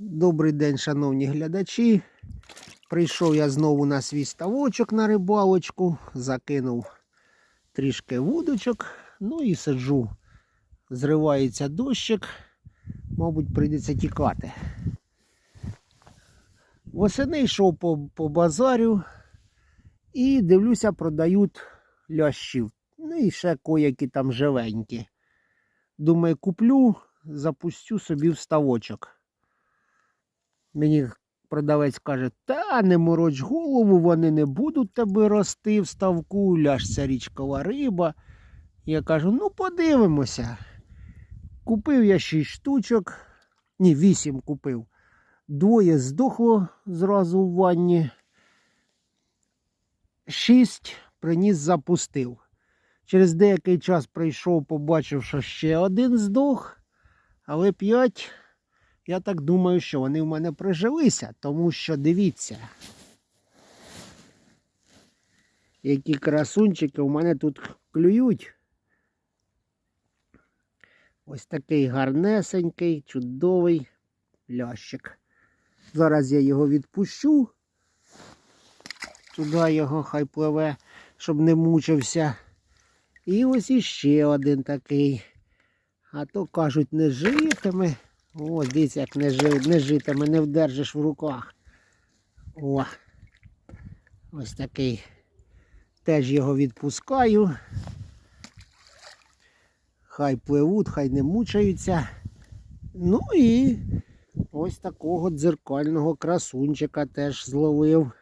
Добрий день, шановні глядачі. Прийшов я знову на свій ставочок на рибалочку, закинув трішки вудочок, ну і сиджу. Зривається дощик, мабуть, прийдеться тікати. Восени йшов по, по базарю і дивлюся, продають лящів. Ну і ще коякі там живенькі. Думаю, куплю, запустю собі в ставочок. Мені продавець каже, та не мороч голову, вони не будуть тебе рости в ставку, ляж річкова риба. Я кажу, ну подивимося. Купив я 6 штучок, ні, 8 купив. Двоє здохло зразу в ванні. Шість приніс, запустив. Через деякий час прийшов, побачив, що ще один здох, але п'ять. Я так думаю, що вони в мене прижилися, тому що дивіться, які красунчики у мене тут клюють. Ось такий гарнесенький, чудовий лящик. Зараз я його відпущу. Туди його хай пливе, щоб не мучився. І ось іще один такий. А то кажуть, не житиме. О, дивіться, як не, жи, не житиме, не вдержиш в руках. О, ось такий. Теж його відпускаю. Хай пливуть, хай не мучаються. Ну і ось такого дзеркального красунчика теж зловив.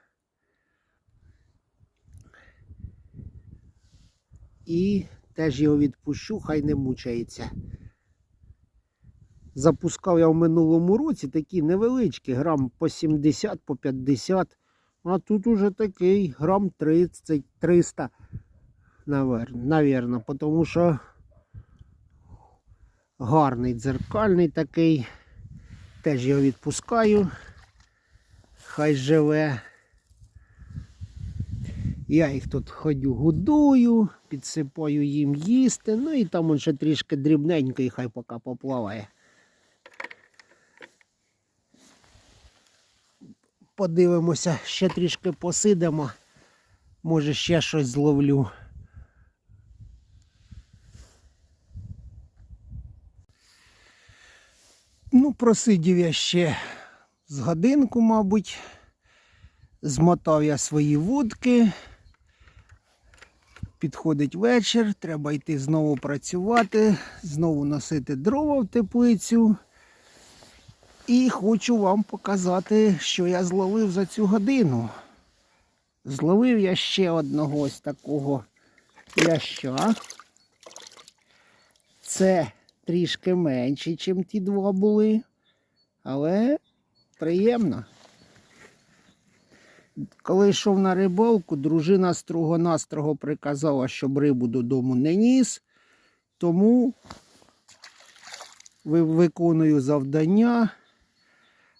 І теж його відпущу, хай не мучається. Запускав я в минулому році такі невеличкі, грам по 70, по 50. А тут уже такий грам 30-300, навірно, тому що гарний дзеркальний такий. Теж його відпускаю. Хай живе. Я їх тут ходю, годую, підсипаю їм їсти. Ну і там он ще трішки дрібненько і хай поки поплаває. Подивимося, ще трішки посидимо. Може ще щось зловлю. Ну, просидів я ще з годинку, мабуть. Змотав я свої вудки. Підходить вечір, треба йти знову працювати, знову носити дрова в теплицю. І хочу вам показати, що я зловив за цю годину. Зловив я ще одного ось такого ляща. Це трішки менше, ніж ті два були, але приємно. Коли йшов на рибалку, дружина строго-настрого приказала, щоб рибу додому не ніс, тому виконую завдання.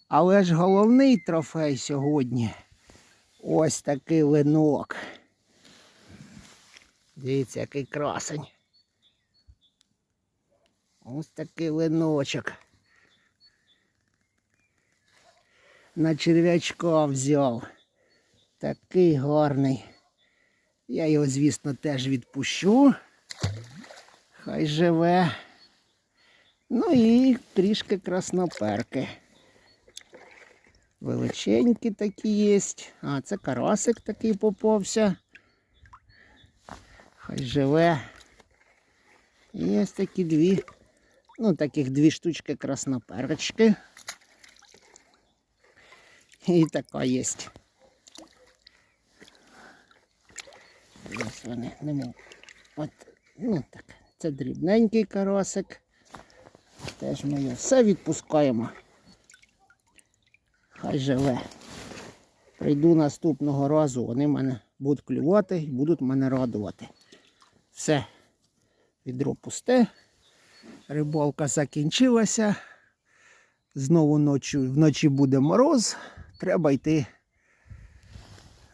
Але ж головний трофей сьогодні ось такий линок. Дивіться, який красень. Ось такий линочок. На черв'ячка взяв. Такий гарний. Я його, звісно, теж відпущу. Хай живе. Ну і трішки красноперки. Величенькі такі є. А, це карасик такий попався. Хай живе. І ось такі дві, ну таких дві штучки красноперочки. І така є. Ось вони, нема. От, ну так, це дрібненький карасик. Теж ми його все відпускаємо. Живе. Прийду наступного разу, вони мене будуть клювати і будуть мене радувати. Все, відро пусте. Рибалка закінчилася. Знову ночі, вночі буде мороз. Треба йти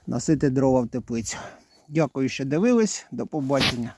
носити дрова в теплицю. Дякую, що дивились. До побачення.